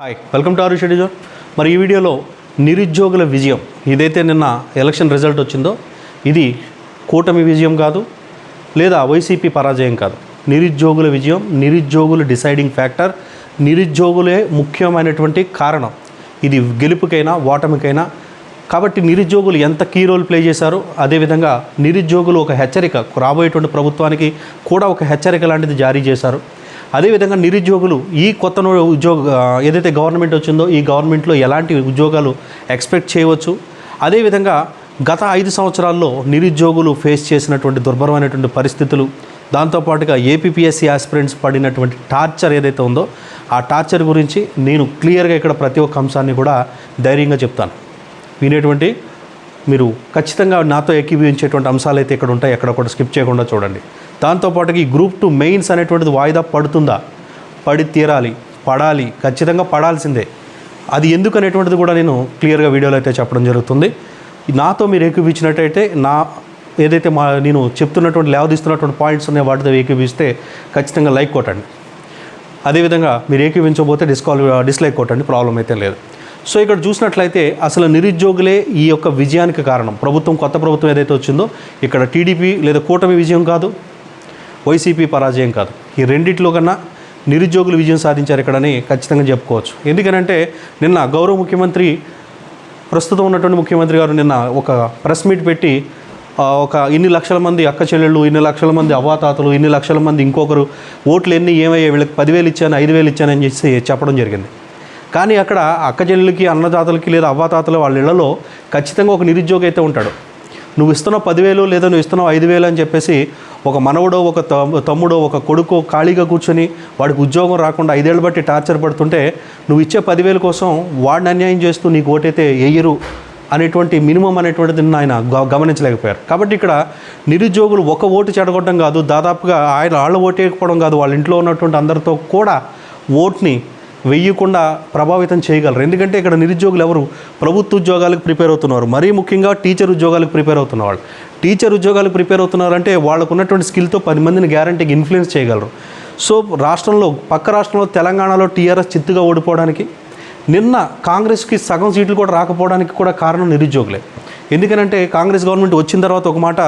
Hi welcome to ఆరు షెడ్యూజర్ మరి ఈ వీడియోలో నిరుద్యోగుల విజయం ఇదైతే నిన్న ఎలక్షన్ రిజల్ట్ వచ్చిందో ఇది కూటమి విజయం కాదు లేదా వైసీపీ పరాజయం కాదు. నిరుద్యోగుల విజయం నిరుద్యోగుల డిసైడింగ్ ఫ్యాక్టర్ నిరుద్యోగులే ముఖ్యమైనటువంటి కారణం. ఇది గెలుపుకైనా ఓటమికైనా. కాబట్టి నిరుద్యోగులు ఎంత కీ రోల్ ప్లే చేశారో? అదేవిధంగా నిరుద్యోగులు ఒక హెచ్చరిక రాబోయేటువంటి ప్రభుత్వానికి కూడా ఒక హెచ్చరిక లాంటిది జారీ చేశారు. అదేవిధంగా నిరుద్యోగులు ఈ కొత్త ఉద్యోగ ఏదైతే గవర్నమెంట్ వచ్చిందో ఈ గవర్నమెంట్లో ఎలాంటి ఉద్యోగాలు ఎక్స్పెక్ట్ చేయవచ్చు? అదేవిధంగా గత ఐదు సంవత్సరాల్లో నిరుద్యోగులు ఫేస్ చేసినటువంటి దుర్భరమైనటువంటి పరిస్థితులు దాంతోపాటుగా ఏపీపీఎస్సీ ఆస్పిరెంట్స్ పడినటువంటి టార్చర్ ఏదైతే ఉందో ఆ టార్చర్ గురించి నేను క్లియర్గా ఇక్కడ ప్రతి ఒక్క అంశాన్ని కూడా ధైర్యంగా చెప్తాను. వినేటువంటి మీరు ఖచ్చితంగా నాతో ఏకీభవించేటువంటి అంశాలు అయితే ఇక్కడ ఉంటాయి ఎక్కడ కూడా స్కిప్ చేయకుండా చూడండి. దాంతోపాటుగా ఈ గ్రూప్ టూ మెయిన్స్ అనేటువంటిది వాయిదా పడుతుందా? పడి తీరాలి పడాలి ఖచ్చితంగా పడాల్సిందే. అది ఎందుకు అనేటువంటిది కూడా నేను క్లియర్గా వీడియోలో అయితే చెప్పడం జరుగుతుంది. నాతో మీరు ఏకీపించినట్టయితే నా ఏదైతే మా నేను చెప్తున్నటువంటి లేవదీస్తున్నటువంటి పాయింట్స్ ఉన్నాయో వాటితో ఏకీపిస్తే ఖచ్చితంగా లైక్ కొట్టండి. అదేవిధంగా మీరు ఏకీపించబోతే డిస్కాల్ డిస్లైక్ కొట్టండి ప్రాబ్లం అయితే లేదు. సో ఇక్కడ చూసినట్లయితే అసలు నిరుద్యోగులే ఈ యొక్క విజయానికి కారణం. ప్రభుత్వం కొత్త ప్రభుత్వం ఏదైతే వచ్చిందో ఇక్కడ టీడీపీ లేదా కూటమి విజయం కాదు. వైసీపీ పరాజయం కాదు. ఈ రెండిట్లో కన్నా నిరుద్యోగులు విజయం సాధించారు ఇక్కడని ఖచ్చితంగా చెప్పుకోవచ్చు. ఎందుకనంటే నిన్న గౌరవ ముఖ్యమంత్రి ప్రస్తుతం ఉన్నటువంటి ముఖ్యమంత్రి గారు నిన్న ఒక ప్రెస్ మీట్ పెట్టి ఒక ఇన్ని లక్షల మంది అక్క చెల్లెళ్ళు ఇన్ని లక్షల మంది అవ్వాతాతలు ఇన్ని లక్షల మంది ఇంకొకరు ఓట్లు ఎన్ని ఏమయ్యాయి వీళ్ళకి పదివేలు ఇచ్చాను ఐదు వేలు ఇచ్చానని చెప్పి చెప్పడం జరిగింది. కానీ అక్కడ అక్క చెల్లెళ్ళకి అన్నదాతలకి లేదా అవ్వాతాతలు వాళ్ళ ఇళ్ళలో ఖచ్చితంగా ఒక నిరుద్యోగి అయితే ఉంటాడు. నువ్వు ఇస్తున్నావు పదివేలు లేదా నువ్వు ఇస్తున్నావు ఐదు వేలు అని చెప్పేసి ఒక మనవడో ఒక తమ్ముడో ఒక కొడుకో ఖాళీగా కూర్చొని వాడికి ఉద్యోగం రాకుండా ఐదేళ్ళు బట్టి టార్చర్ పడుతుంటే నువ్వు ఇచ్చే పదివేల కోసం వాడిని అన్యాయం చేస్తూ నీకు ఓటైతే వేయరు అనేటువంటి మినిమం అనేటువంటిది ఆయన గ- గమనించలేకపోయారు. కాబట్టి ఇక్కడ నిరుద్యోగులు ఒక ఓటు చెడగొట్టడం కాదు దాదాపుగా ఆయన వాళ్ళ ఓటు వేయకపోవడం కాదు వాళ్ళ ఇంట్లో ఉన్నటువంటి అందరితో కూడా ఓట్ని వెయ్యకుండా ప్రభావితం చేయగలరు. ఎందుకంటే ఇక్కడ నిరుద్యోగులు ఎవరు? ప్రభుత్వ ఉద్యోగాలకు ప్రిపేర్ అవుతున్నారు. మరీ ముఖ్యంగా టీచర్ ఉద్యోగాలకు ప్రిపేర్ అవుతున్న వాళ్ళు. టీచర్ ఉద్యోగాలకు ప్రిపేర్ అవుతున్నారంటే వాళ్ళకు ఉన్నటువంటి స్కిల్తో పది మందిని గ్యారంటీకి ఇన్ఫ్లుయెన్స్ చేయగలరు. సో రాష్ట్రంలో పక్క రాష్ట్రంలో తెలంగాణలో టీఆర్ఎస్ చిత్తుగా ఓడిపోవడానికి నిన్న కాంగ్రెస్కి సగం సీట్లు కూడా రాకపోవడానికి కూడా కారణం నిరుద్యోగులే. ఎందుకనంటే కాంగ్రెస్ గవర్నమెంట్ వచ్చిన తర్వాత ఒక మాట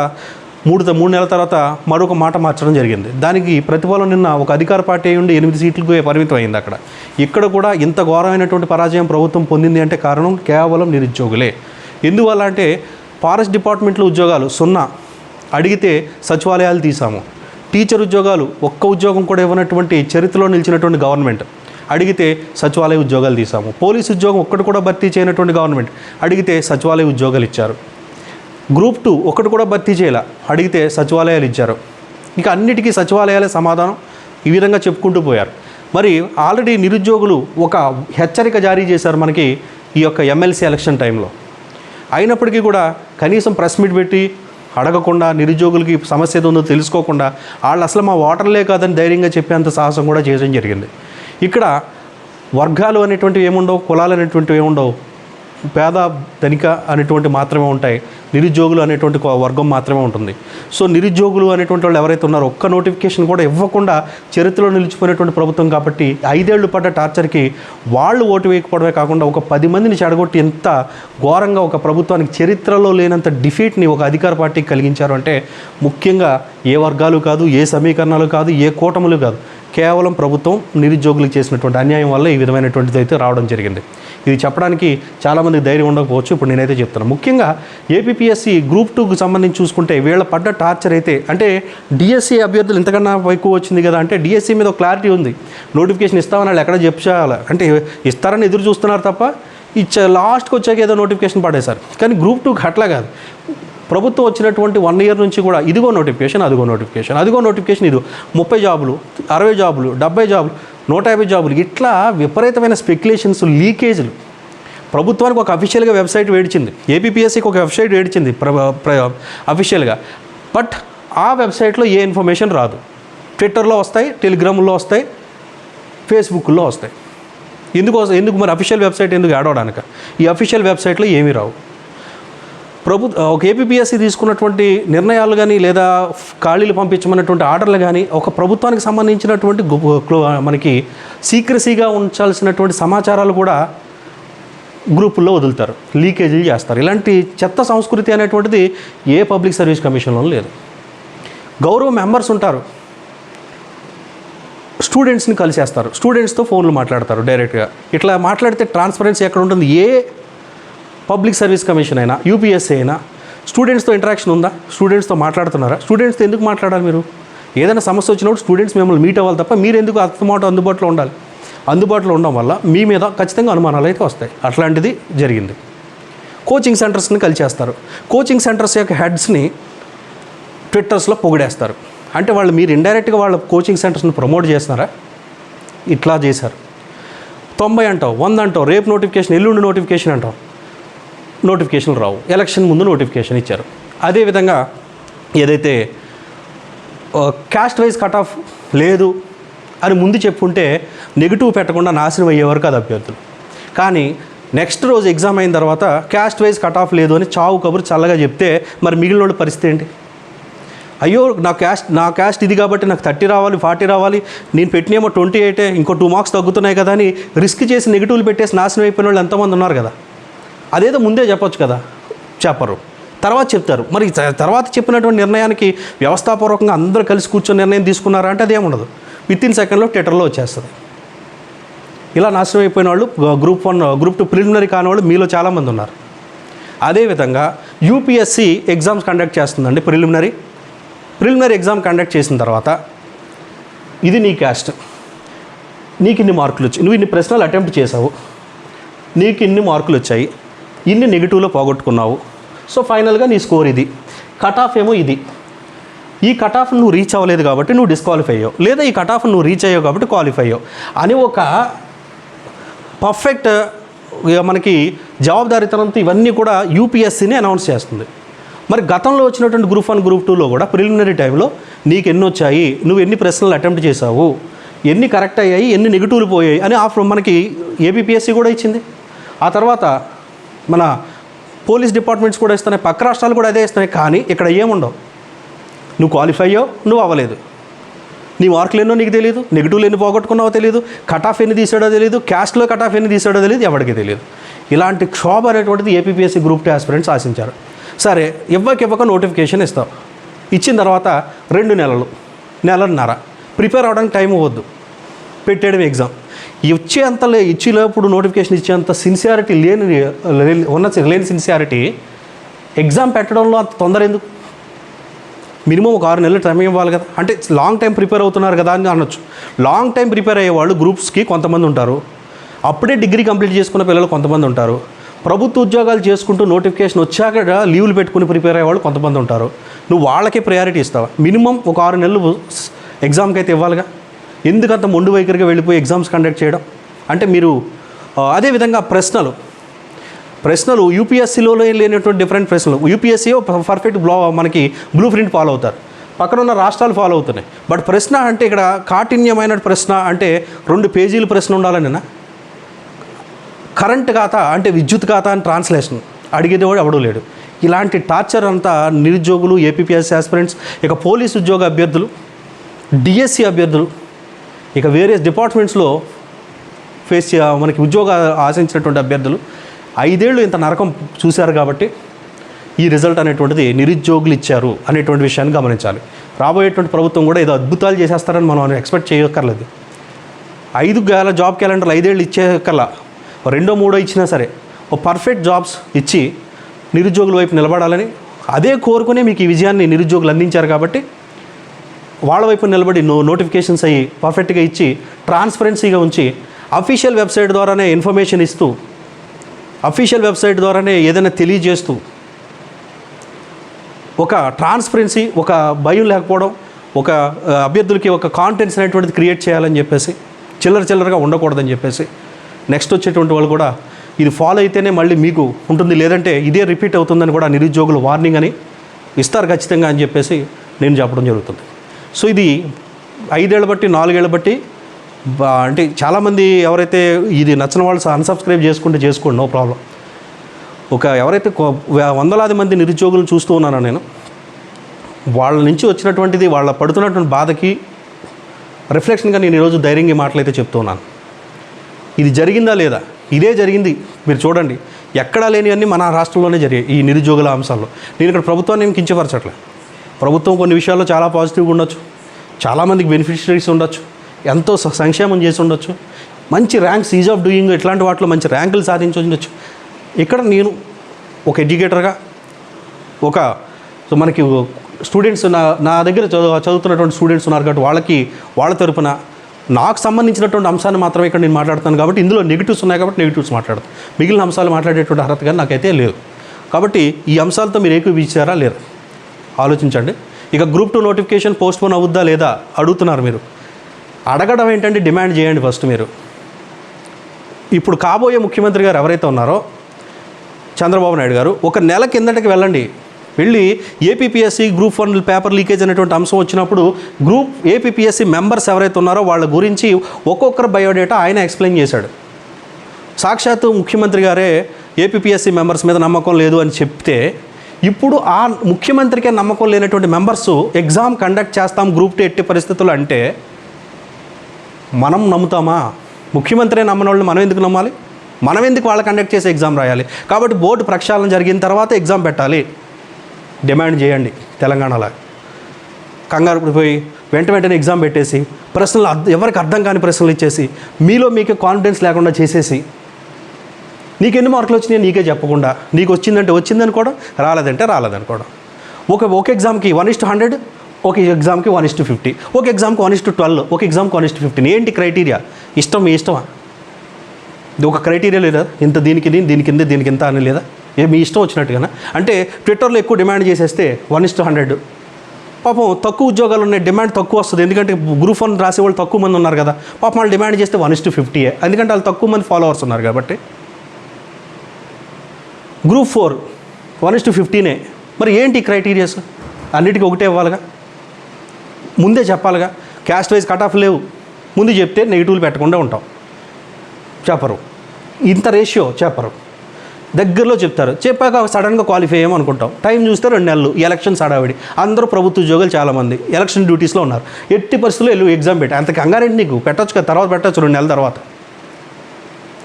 మూడు మూడు నెలల తర్వాత మరొక మాట మార్చడం జరిగింది. దానికి ప్రతిఫలం నిన్న ఒక అధికార పార్టీ అయి ఉండి ఎనిమిది సీట్లకు పరిమితం అయింది అక్కడ. ఇక్కడ కూడా ఇంత ఘోరమైనటువంటి పరాజయం ప్రభుత్వం పొందింది అంటే కారణం కేవలం నిరుద్యోగులే. ఎందువల్ల అంటే ఫారెస్ట్ డిపార్ట్మెంట్లో ఉద్యోగాలు సున్నా. అడిగితే సచివాలయాలు తీసాము. టీచర్ ఉద్యోగాలు ఒక్క ఉద్యోగం కూడా ఇవ్వనటువంటి చరిత్రలో నిలిచినటువంటి గవర్నమెంట్. అడిగితే సచివాలయ ఉద్యోగాలు తీసాము. పోలీస్ ఉద్యోగం ఒక్కటి కూడా భర్తీ చేయనటువంటి గవర్నమెంట్. అడిగితే సచివాలయ ఉద్యోగాలు ఇచ్చారు. గ్రూప్ టూ ఒకటి కూడా భర్తీ చేయాల. అడిగితే సచివాలయాలు ఇచ్చారు. ఇక అన్నిటికీ సచివాలయాలే సమాధానం ఈ విధంగా చెప్పుకుంటూ పోయారు. మరి ఆల్రెడీ నిరుద్యోగులు ఒక హెచ్చరిక జారీ చేశారు మనకి ఈ యొక్క ఎమ్మెల్సీ ఎలక్షన్ టైంలో. అయినప్పటికీ కూడా కనీసం ప్రెస్ మీట్ పెట్టి అడగకుండా నిరుద్యోగులకి సమస్య ఏదో ఉందో తెలుసుకోకుండా వాళ్ళు అసలు మా ఓటర్లే కాదని ధైర్యంగా చెప్పేంత సాహసం కూడా చేయడం జరిగింది. ఇక్కడ వర్గాలు అనేటువంటివి ఏముండవు కులాలు అనేటువంటివి ఏముండవు పేద ధనిక అనేటువంటి మాత్రమే ఉంటాయి. నిరుద్యోగులు అనేటువంటి వర్గం మాత్రమే ఉంటుంది. సో నిరుద్యోగులు అనేటువంటి వాళ్ళు ఎవరైతే ఉన్నారో ఒక్క నోటిఫికేషన్ కూడా ఇవ్వకుండా చరిత్రలో నిలిచిపోయినటువంటి ప్రభుత్వం కాబట్టి ఐదేళ్ళు పడ్డ టార్చర్కి వాళ్ళు ఓటు వేయకపోవడమే కాకుండా ఒక పది మందిని చెడగొట్టి ఎంత ఘోరంగా ఒక ప్రభుత్వానికి చరిత్రలో లేనంత డిఫీట్ని ఒక అధికార పార్టీకి కలిగించారు అంటే ముఖ్యంగా ఏ వర్గాలు కాదు ఏ సమీకరణాలు కాదు ఏ కూటములు కాదు. కేవలం ప్రభుత్వం నిరుద్యోగులకు చేసినటువంటి అన్యాయం వల్ల ఈ విధమైనటువంటిది అయితే రావడం జరిగింది. ఇది చెప్పడానికి చాలామంది ధైర్యం ఉండకపోవచ్చు. ఇప్పుడు నేనైతే చెప్తాను ముఖ్యంగా ఏపీఎస్సి గ్రూప్ టూకి సంబంధించి చూసుకుంటే వీళ్ళ పడ్డ టార్చర్ అయితే అంటే డిఎస్సి అభ్యర్థులు ఇంతకన్నా ఎక్కువ వచ్చింది కదా అంటే డిఎస్సి మీద క్లారిటీ ఉంది. నోటిఫికేషన్ ఇస్తామని వాళ్ళు ఎక్కడ చెప్పాలి? అంటే ఇస్తారని ఎదురు చూస్తున్నారు తప్ప ఇచ్చే లాస్ట్కి వచ్చాక ఏదో నోటిఫికేషన్ పడేశారు. కానీ గ్రూప్ టూకి అట్లా కాదు. ప్రభుత్వం వచ్చినటువంటి వన్ ఇయర్ నుంచి కూడా ఇదిగో నోటిఫికేషన్ అదిగో నోటిఫికేషన్ అదిగో నోటిఫికేషన్ ఇది. ముప్పై జాబులు అరవై జాబులు డెబ్బై జాబులు నూట యాభై జాబులు ఇట్లా విపరీతమైన స్పెక్యులేషన్స్ లీకేజ్లు ప్రభుత్వానికి ఒక అఫీషియల్గా వెబ్సైట్ వేడిచింది. ఏపీఎస్సికి ఒక వెబ్సైట్ వేడిచింది ప్ర అఫీషియల్గా బట్ ఆ వెబ్సైట్లో ఏ ఇన్ఫర్మేషన్ రాదు. ట్విట్టర్లో వస్తాయి టెలిగ్రామ్లో వస్తాయి ఫేస్బుక్లో వస్తాయి. ఎందుకు ఎందుకు మరి అఫీషియల్ వెబ్సైట్ ఎందుకు ఆడవడానిక ఈ అఫీషియల్ వెబ్సైట్లో ఏమీ రావు. ప్రభుత్వ ఒక ఏపీఎస్సి తీసుకున్నటువంటి నిర్ణయాలు కానీ లేదా ఖాళీలు పంపించమన్నటువంటి ఆర్డర్లు కానీ ఒక ప్రభుత్వానికి సంబంధించినటువంటి క్లో- మనకి సీక్రసీగా ఉంచాల్సినటువంటి సమాచారాలు కూడా గ్రూపుల్లో వదులుతారు. లీకేజీలు చేస్తారు. ఇలాంటి చెత్త సంస్కృతి అనేటువంటిది ఏ పబ్లిక్ సర్వీస్ కమిషన్లో లేదు. గౌరవ మెంబర్స్ ఉంటారు. స్టూడెంట్స్ని కలిసేస్తారు. స్టూడెంట్స్తో ఫోన్లు మాట్లాడతారు డైరెక్ట్గా. ఇట్లా మాట్లాడితే ట్రాన్స్పరెన్సీ ఎక్కడ ఉంటుంది ఏ పబ్లిక్ సర్వీస్ కమిషన్ అయినా యూపీఎస్సీ అయినా స్టూడెంట్స్తో ఇంటరాక్షన్ ఉందా? స్టూడెంట్స్తో మాట్లాడుతున్నారా? స్టూడెంట్స్తో ఎందుకు మాట్లాడాలి మీరు? ఏదైనా సమస్య వచ్చినప్పుడు స్టూడెంట్స్ మిమ్మల్ని మీట్ అవ్వాలి తప్ప మీరు ఎందుకు అర్థమాట అందుబాటులో ఉండాలి? అందుబాటులో ఉండడం వల్ల మీ మీద ఖచ్చితంగా అనుమానాలు అయితే వస్తాయి. అట్లాంటిది జరిగింది. కోచింగ్ సెంటర్స్ని కలిచేస్తారు. కోచింగ్ సెంటర్స్ యొక్క హెడ్స్ని ట్విట్టర్స్లో పొగిడేస్తారు. అంటే వాళ్ళు మీరు ఇండైరెక్ట్గా వాళ్ళ కోచింగ్ సెంటర్స్ని ప్రమోట్ చేస్తున్నారా? ఇట్లా చేశారు. తొంభై అంటావు వంద అంటావు రేపు నోటిఫికేషన్ ఎల్లుండి నోటిఫికేషన్ అంటావు. నోటిఫికేషన్ రావు. ఎలక్షన్ ముందు నోటిఫికేషన్ ఇచ్చారు. అదేవిధంగా ఏదైతే క్యాస్ట్ వైజ్ కట్ ఆఫ్ లేదు అని ముందు చెప్పుంటే నెగిటివ్ పెట్టకుండా నాశనం అయ్యేవారు కాదు అభ్యర్థులు. కానీ నెక్స్ట్ రోజు ఎగ్జామ్ అయిన తర్వాత క్యాస్ట్ వైజ్ కట్ ఆఫ్ లేదు అని చావు కబురు చల్లగా చెప్తే మరి మిగిలిన వాళ్ళ పరిస్థితి ఏంటి? అయ్యో నా క్యాస్ట్ నా క్యాస్ట్ ఇది కాబట్టి నాకు థర్టీ రావాలి ఫార్టీ రావాలి నేను పెట్టినేమో ట్వంటీ ఎయిటే ఇంకో టూ మార్క్స్ తగ్గుతున్నాయి కదా అని రిస్క్ చేసి నెగిటివ్లు పెట్టేసి నాశనం అయిపోయిన వాళ్ళు ఎంతమంది ఉన్నారు కదా? అదేదో ముందే చెప్పొచ్చు కదా చెప్పరు. తర్వాత చెప్తారు. మరి తర్వాత చెప్పినటువంటి నిర్ణయానికి వ్యవస్థాపూర్వకంగా అందరూ కలిసి కూర్చొని నిర్ణయం తీసుకున్నారా అంటే అదేముండదు. విత్ ఇన్ సెకండ్లో ట్విట్టర్లో వచ్చేస్తుంది. ఇలా నాశనం అయిపోయిన వాళ్ళు group one group two preliminary కాని వాళ్ళు మీలో చాలామంది ఉన్నారు. అదేవిధంగా యూపీఎస్సి ఎగ్జామ్స్ కండక్ట్ చేస్తుందండి ప్రిలిమినరీ. ప్రిలిమినరీ ఎగ్జామ్ కండక్ట్ చేసిన తర్వాత ఇది నీ క్యాస్ట్. నీకు ఇన్ని మార్కులు వచ్చాయి నువ్వు ఇన్ని ప్రశ్నలు అటెంప్ట్ చేసావు నీకు ఇన్ని మార్కులు వచ్చాయి. ఇన్ని నెగిటివ్లో పోగొట్టుకున్నావు. సో ఫైనల్గా నీ స్కోర్ ఇది. కట్ ఆఫ్ ఏమో ఇది. ఈ కట్ ఆఫ్ నువ్వు రీచ్ అవ్వలేదు కాబట్టి నువ్వు డిస్క్వాలిఫై అయ్యావు. లేదా ఈ కట్ ఆఫ్ నువ్వు రీచ్ అయ్యావు కాబట్టి క్వాలిఫై అయ్యావు. అని ఒక పర్ఫెక్ట్ ఇక మనకి జవాబుదారీతనంతో ఇవన్నీ కూడా యూపీఎస్సీని అనౌన్స్ చేస్తుంది. మరి గతంలో వచ్చినటువంటి గ్రూప్ వన్ గ్రూప్ టూలో కూడా ప్రిలిమినరీ టైంలో నీకు ఎన్ని వచ్చాయి? నువ్వు ఎన్ని ప్రశ్నలు అటెంప్ట్ చేసావు ఎన్ని కరెక్ట్ అయ్యాయి? ఎన్ని నెగిటివ్లు పోయాయి? అని ఆఫ్ మనకి ఏబిపిఎస్సి కూడా ఇచ్చింది. ఆ తర్వాత మన పోలీస్ డిపార్ట్మెంట్స్ కూడా ఇస్తున్నాయి పక్క రాష్ట్రాలు కూడా అదే ఇస్తున్నాయి కానీ ఇక్కడ ఏముండవు. నువ్వు క్వాలిఫై అయ్యావు నువ్వు అవ్వలేదు. నీ మార్కులు ఎన్నో నీకు తెలియదు నెగిటివ్లు ఎన్ని పోగొట్టుకున్నావో తెలియదు కట్ ఆఫ్ ఎన్ని తీసాడో తెలియదు క్యాస్ట్లో కట్ ఆఫ్ ఎన్ని తీసాడో తెలియదు ఎవరికి తెలియదు ఇలాంటి క్షోభ అనేటువంటిది ఏపీపీఎస్సీ గ్రూప్ టూ ఆస్పిరెంట్స్ ఆశించారు. సరే ఇవ్వక ఇవ్వక నోటిఫికేషన్ ఇస్తావు ఇచ్చిన తర్వాత రెండు నెలలు నెలన్నర. ప్రిపేర్ అవ్వడానికి టైం ఇవ్వద్దు పెట్టేయడం ఎగ్జామ్ ఇచ్చేంత లే ఇచ్చేటప్పుడు నోటిఫికేషన్ ఇచ్చేంత సిన్సియారిటీ లేని ఉన్న లేని సిన్సియారిటీ ఎగ్జామ్ పెట్టడంలో అంత తొందర ఎందుకు? మినిమం ఒక ఆరు నెలలు టైం ఇవ్వాలి కదా. అంటే లాంగ్ టైం ప్రిపేర్ అవుతున్నారు కదా అని అనొచ్చు. లాంగ్ టైం ప్రిపేర్ అయ్యే వాళ్ళు గ్రూప్స్కి కొంతమంది ఉంటారు. అప్పుడే డిగ్రీ కంప్లీట్ చేసుకున్న పిల్లలు కొంతమంది ఉంటారు. ప్రభుత్వ ఉద్యోగాలు చేసుకుంటూ నోటిఫికేషన్ వచ్చాక లీవ్లు పెట్టుకుని ప్రిపేర్ అయ్యే వాళ్ళు కొంతమంది ఉంటారు. నువ్వు వాళ్ళకే ప్రయారిటీ ఇస్తావా? మినిమం ఒక ఆరు నెలలు ఎగ్జామ్కి అయితే ఇవ్వాలిగా? ఎందుకంత మొండు వైఖరిగా వెళ్ళిపోయి ఎగ్జామ్స్ కండక్ట్ చేయడం? అంటే మీరు అదేవిధంగా ప్రశ్నలు. ప్రశ్నలు యూపీఎస్సీలో లేనటువంటి డిఫరెంట్ ప్రశ్నలు. యూపీఎస్సీ పర్ఫెక్ట్ బ్లా మనకి బ్లూ ప్రింట్ ఫాలో అవుతారు. పక్కన ఉన్న రాష్ట్రాలు ఫాలో అవుతున్నాయి. బట్ ప్రశ్న అంటే ఇక్కడ కాఠిన్యమైన ప్రశ్న అంటే రెండు పేజీల ప్రశ్న ఉండాలనేనా? కరెంట్ ఖాతా అంటే విద్యుత్ ఖాతా అని ట్రాన్స్లేషన్ అడిగేదేవాడు ఎవడూ? లేడు. ఇలాంటి టార్చర్ అంతా నిరుద్యోగులు ఏపీఎస్సీ ఆస్పిరెంట్స్ ఇక పోలీస్ ఉద్యోగ అభ్యర్థులు డిఎస్సి అభ్యర్థులు ఇక వేరియస్ డిపార్ట్మెంట్స్లో ఫేస్ మనకి ఉద్యోగ ఆశించినటువంటి అభ్యర్థులు ఐదేళ్ళు ఇంత నరకం చూశారు కాబట్టి ఈ రిజల్ట్ అనేటువంటిది నిరుద్యోగులు ఇచ్చారు అనేటువంటి విషయాన్ని గమనించాలి. రాబోయేటువంటి ప్రభుత్వం కూడా ఏదో అద్భుతాలు చేసేస్తారని మనం ఎక్స్పెక్ట్ చేయక్కర్లేదు. ఐదు గల జాబ్ క్యాలెండర్లు ఐదేళ్ళు ఇచ్చేకల్లా రెండో మూడో ఇచ్చినా సరే ఓ పర్ఫెక్ట్ జాబ్స్ ఇచ్చి నిరుద్యోగుల వైపు నిలబడాలని అదే కోరుకునే మీకు ఈ విజయాన్ని నిరుద్యోగులు అందించారు కాబట్టి వాళ్ళ వైపు నిలబడి నో నోటిఫికేషన్స్ అయ్యి పర్ఫెక్ట్గా ఇచ్చి ట్రాన్స్పరెన్సీగా ఉంచి అఫీషియల్ వెబ్సైట్ ద్వారానే ఇన్ఫర్మేషన్ ఇస్తూ అఫీషియల్ వెబ్సైట్ ద్వారానే ఏదైనా తెలియజేస్తూ ఒక ట్రాన్స్పరెన్సీ ఒక భయం లేకపోవడం ఒక అభ్యర్థులకి ఒక కాంటెంట్స్ అనేటువంటిది క్రియేట్ చేయాలని చెప్పేసి చిల్లర చిల్లరగా ఉండకూడదని చెప్పేసి నెక్స్ట్ వచ్చేటువంటి వాళ్ళు కూడా ఇది ఫాలో అయితేనే మళ్ళీ మీకు ఉంటుంది లేదంటే ఇదే రిపీట్ అవుతుందని కూడా నిరుద్యోగులు వార్నింగ్ అని ఇస్తారు ఖచ్చితంగా అని చెప్పేసి నేను చెప్పడం జరుగుతుంది. సో ఇది ఐదేళ్ళ బట్టి నాలుగేళ్ళ బట్టి బా- అంటే చాలామంది ఎవరైతే ఇది నచ్చిన వాళ్ళు అన్సబ్స్క్రైబ్ చేసుకుంటే చేసుకోండి నో ప్రాబ్లం. ఒక ఎవరైతే కొ- వందలాది మంది నిరుద్యోగులను చూస్తూ ఉన్నానో నేను వాళ్ళ నుంచి వచ్చినటువంటిది వాళ్ళ పడుతున్నటువంటి బాధకి రిఫ్లెక్షన్గా నేను ఈరోజు ధైర్యంగా మాటలైతే చెప్తున్నాను ఇది జరిగిందా లేదా? ఇదే జరిగింది. మీరు చూడండి ఎక్కడా లేనివన్నీ మన రాష్ట్రంలోనే జరిగాయి ఈ నిరుద్యోగుల అంశాల్లో. నేను ఇక్కడ ప్రభుత్వాన్ని ఏం కించపరచట్లే. ప్రభుత్వం కొన్ని విషయాల్లో చాలా పాజిటివ్గా ఉండొచ్చు. చాలామందికి బెనిఫిషరీస్ ఉండొచ్చు. ఎంతో సంక్షేమం చేసి ఉండొచ్చు. మంచి ర్యాంక్స్ ఈజ్ ఆఫ్ డూయింగ్ ఇట్లాంటి వాటిలో మంచి ర్యాంకులు సాధించి ఉండొచ్చు. ఇక్కడ నేను ఒక ఎడ్యుకేటర్గా ఒక మనకి స్టూడెంట్స్ నా నా దగ్గర చదువు చదువుతున్నటువంటి స్టూడెంట్స్ ఉన్నారు కాబట్టి వాళ్ళకి వాళ్ళ తరపున నాకు సంబంధించినటువంటి అంశాన్ని మాత్రమే ఇక్కడ నేను మాట్లాడుతాను కాబట్టి ఇందులో నెగిటివ్స్ ఉన్నాయి కాబట్టి నెగిటివ్స్ మాట్లాడతాను. మిగిలిన అంశాలు మాట్లాడేటువంటి అర్హత కానీ నాకైతే లేదు. కాబట్టి ఈ అంశాలతో మీరు ఏకీపించారా లేరు? ఆలోచించండి. ఇక group two notification postpone అవుద్దా లేదా అడుగుతున్నారు మీరు. అడగడం ఏంటంటే డిమాండ్ చేయండి ఫస్ట్ మీరు. ఇప్పుడు కాబోయే ముఖ్యమంత్రి గారు ఎవరైతే ఉన్నారో చంద్రబాబు నాయుడు గారు ఒక నెల కిందటికి వెళ్ళండి. వెళ్ళి APPSC group one paper leakage అనేటువంటి అంశం వచ్చినప్పుడు గ్రూప్ ఏపీపీఎస్సి మెంబర్స్ ఎవరైతే ఉన్నారో వాళ్ళ గురించి ఒక్కొక్కరు బయోడేటా ఆయన ఎక్స్ప్లెయిన్ చేశాడు. సాక్షాత్తు ముఖ్యమంత్రి గారే ఏపీపీఎస్సీ మెంబర్స్ మీద నమ్మకం లేదు అని చెప్తే ఇప్పుడు ఆ ముఖ్యమంత్రికే నమ్మకం లేనటువంటి మెంబర్స్ ఎగ్జామ్ కండక్ట్ చేస్తాం గ్రూప్ టూ ఎట్టి పరిస్థితులు అంటే మనం నమ్ముతామా? ముఖ్యమంత్రి నమ్మని వాళ్ళని మనం ఎందుకు నమ్మాలి? మనం ఎందుకు వాళ్ళు కండక్ట్ చేసి ఎగ్జామ్ రాయాలి? కాబట్టి బోర్డు ప్రక్షాళన జరిగిన తర్వాత ఎగ్జామ్ పెట్టాలి. డిమాండ్ చేయండి తెలంగాణలో. కంగారు పోయి వెంట వెంటనే ఎగ్జామ్ పెట్టేసి ప్రశ్నలు అర్థ- ఎవరికి అర్థం కాని ప్రశ్నలు ఇచ్చేసి మీలో మీకు కాన్ఫిడెన్స్ లేకుండా చేసేసి నీకు ఎన్ని మార్కులు వచ్చినాయి నీకే చెప్పకుండా నీకు వచ్చిందంటే వచ్చిందనుకోవడం రాలేదంటే రాలేదనుకోవడం. ఒక ఒక ఎగ్జామ్కి వన్ ఇస్ట్ టు హండ్రెడ్ ఒక ఎగ్జామ్కి వన్ ఇస్ టు ఫిఫ్టీ ఒక ఎగ్జామ్కి వన్ ఇస్ టు ట్వెల్వ్ ఒక ఎగ్జామ్కి వన్ ఇస్ట్ ఫిఫ్టీన్ ఏంటి క్రైటీరియా ఇష్టం మీ ఇష్టమా? ఇది ఒక క్రైటీరియా లేదా? ఇంత దీనికి దీని దీనికి ఇంత దీనికి ఇంత అని లేదా? ఏ మీ ఇష్టం వచ్చినట్టుగా అంటే ట్విట్టర్లో ఎక్కువ డిమాండ్ చేసేస్తే వన్ ఇస్టు హండ్రెడ్ పాపం తక్కువ ఉద్యోగాలు ఉన్నాయి డిమాండ్ తక్కువ వస్తుంది. ఎందుకంటే గ్రూప్ వన్ రాసే వాళ్ళు తక్కువ మంది ఉన్నారు కదా. పాపం వాళ్ళు డిమాండ్ చేస్తే వన్ ఇస్ టు ఫిఫ్టీయే ఎందుకంటే వాళ్ళు తక్కువ మంది ఫాలోవర్స్ ఉన్నారు కాబట్టి. Group four one is to ఫిఫ్టీనే. మరి ఏంటి క్రైటీరియాస్? అన్నిటికీ ఒకటే ఇవ్వాలిగా? ముందే చెప్పాలిగా? క్యాస్ట్ వైజ్ కట్ ఆఫ్ లేవు. ముందు చెప్తే నెగిటివ్లు పెట్టకుండా ఉంటాం. చెప్పరు. ఇంత రేషియో చెప్పరు. దగ్గరలో చెప్తారు. చెప్పాక సడన్గా క్వాలిఫై అనుకుంటాం. టైం చూస్తే రెండు నెలలు. ఎలక్షన్స్ హడావిడి. అందరూ ప్రభుత్వ ఉద్యోగాలు చాలామంది. ఎలక్షన్ డ్యూటీస్లో ఉన్నారు. ఎట్టి పరిస్థితుల్లో వెళ్ళి ఎగ్జామ్ పెట్టి. అంత కంగారేంటి నీకు? పెట్టొచ్చు కదా. తర్వాత పెట్టచ్చు. రెండు నెలల తర్వాత.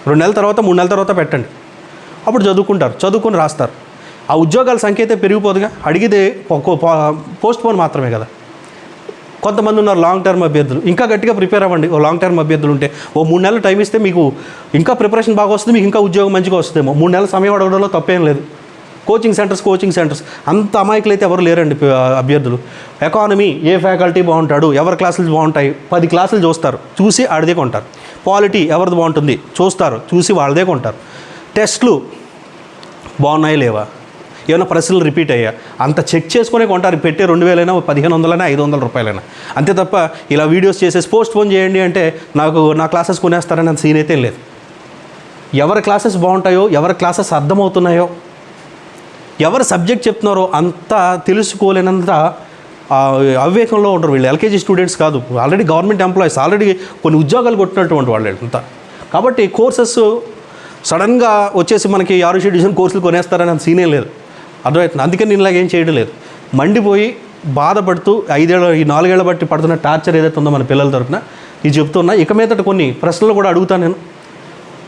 రెండు నెలల తర్వాత మూడు నెలల తర్వాత పెట్టండి. అప్పుడు చదువుకుంటారు చదువుకొని రాస్తారు. ఆ ఉద్యోగాల సంఖ్య అయితే పెరిగిపోదుగా అడిగితే పోస్ట్ పోన్ మాత్రమే కదా. కొంతమంది ఉన్నారు లాంగ్ టర్మ్ అభ్యర్థులు ఇంకా గట్టిగా ప్రిపేర్ అవ్వండి. ఓ లాంగ్ టర్మ్ అభ్యర్థులు ఉంటే ఓ మూడు నెలలు టైం ఇస్తే మీకు ఇంకా ప్రిపరేషన్ బాగా వస్తుంది మీకు ఇంకా ఉద్యోగం మంచిగా వస్తుందేమో. మూడు నెలల సమయం అడగడంలో తప్పేం లేదు. కోచింగ్ సెంటర్స్ కోచింగ్ సెంటర్స్ అంత అమాయకులు అయితే ఎవరు లేరండి అభ్యర్థులు. ఎకానమీ ఏ ఫ్యాకల్టీ బాగుంటాడు ఎవరి క్లాసులు బాగుంటాయి పది క్లాసులు చూస్తారు. చూసి ఆడిదే కొంటారు. పాలిటీ ఎవరిది బాగుంటుంది చూస్తారు. చూసి వాళ్ళదే కొంటారు. టెస్ట్లు బాగున్నాయా లేవా? ఏమైనా ప్రశ్నలు రిపీట్ అయ్యా? అంత చెక్ చేసుకునే కొంటారు. పెట్టే రెండు వేలైనా పదిహేను వందలైనా ఐదు వందల రూపాయలైనా. అంతే తప్ప ఇలా వీడియోస్ చేసేసి పోస్ట్ పోన్ చేయండి అంటే నాకు నా క్లాసెస్ కొనేస్తారని అంత సీన్ అయితే లేదు. ఎవరి క్లాసెస్ బాగుంటాయో ఎవరి క్లాసెస్ అర్థమవుతున్నాయో ఎవరు సబ్జెక్ట్ చెప్తున్నారో అంత తెలుసుకోలేనంత అవివేకంలో ఉంటారు వీళ్ళు. ఎల్కేజీ స్టూడెంట్స్ కాదు. Already government employees. ఆల్రెడీ కొన్ని ఉద్యోగాలు కొట్టినటువంటి వాళ్ళు అంతా కాబట్టి కోర్సెస్ సడన్గా వచ్చేసి మనకి ఆరు డివిజన్ కోర్సులు కొనేస్తారని అంత సీనే లేదు. అర్థమవుతుంది. అందుకని నేను ఇలాగ ఏం చేయడం లేదు. మండిపోయి బాధపడుతూ ఐదేళ్ళ ఈ నాలుగేళ్ళ బట్టి పడుతున్న టార్చర్ ఏదైతే ఉందో మన పిల్లల తరపున ఇది చెప్తున్నా ఇక మీదట కొన్ని ప్రశ్నలు కూడా అడుగుతాను నేను.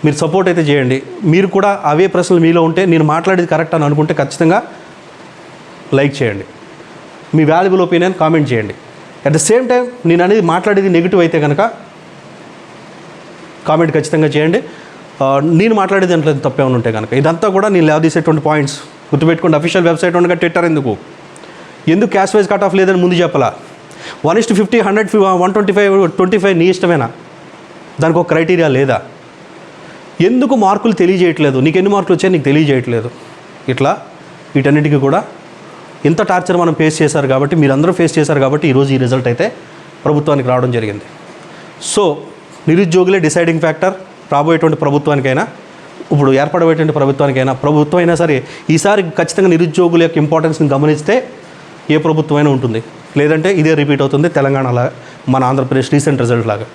మీరు సపోర్ట్ అయితే చేయండి. మీరు కూడా అవే ప్రశ్నలు మీలో ఉంటే నేను మాట్లాడేది కరెక్ట్ అని అనుకుంటే ఖచ్చితంగా లైక్ చేయండి. మీ వాల్యుబుల్ ఒపీనియన్ కామెంట్ చేయండి. అట్ ద సేమ్ టైం నేను అనేది మాట్లాడేది నెగిటివ్ అయితే కనుక కామెంట్ ఖచ్చితంగా చేయండి. నేను మాట్లాడేది దాంట్లో తప్పేమైనా ఉంటే కనుక ఇదంతా కూడా నేను లేవదీసేటువంటి పాయింట్స్ గుర్తుపెట్టుకోండి అఫీషియల్ వెబ్సైట్ ఉండగా ట్విట్టర్ ఎందుకు? ఎందుకు క్యాష్ వైజ్ కట్ ఆఫ్ లేదని ముందు చెప్పాలా? One is to fifty hundred one twenty five twenty five నీ ఇష్టమేనా? దానికి ఒక క్రైటీరియా లేదా? ఎందుకు మార్కులు తెలియజేయట్లేదు? నీకు ఎన్ని మార్కులు వచ్చాయి? నీకు తెలియజేయట్లేదు. ఇట్లా వీటన్నిటికీ కూడా ఇంత టార్చర్ మనం ఫేస్ చేశారు కాబట్టి మీరందరూ ఫేస్ చేశారు కాబట్టి ఈరోజు ఈ రిజల్ట్ అయితే ప్రభుత్వానికి రావడం జరిగింది. సో నిరుద్యోగులే డిసైడింగ్ ఫ్యాక్టర్ రాబోయేటువంటి ప్రభుత్వానికైనా ఇప్పుడు ఏర్పడబోయేటువంటి ప్రభుత్వానికైనా ప్రభుత్వం అయినా సరే ఈసారి ఖచ్చితంగా నిరుద్యోగుల యొక్క ఇంపార్టెన్స్ని గమనిస్తే ఏ ప్రభుత్వమైనా ఉంటుంది. లేదంటే ఇదే రిపీట్ అవుతుంది తెలంగాణలా మన ఆంధ్రప్రదేశ్ రీసెంట్ రిజల్ట్ లాగా.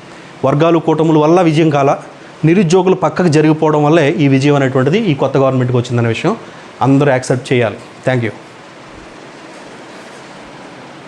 వర్గాలు కూటముల వల్ల విజయం కాల నిరుద్యోగులు పక్కకు జరిగిపోవడం వల్లే ఈ విజయం అనేటువంటిది ఈ కొత్త గవర్నమెంట్కి వచ్చిందనే విషయం అందరూ యాక్సెప్ట్ చేయాలి. Thank you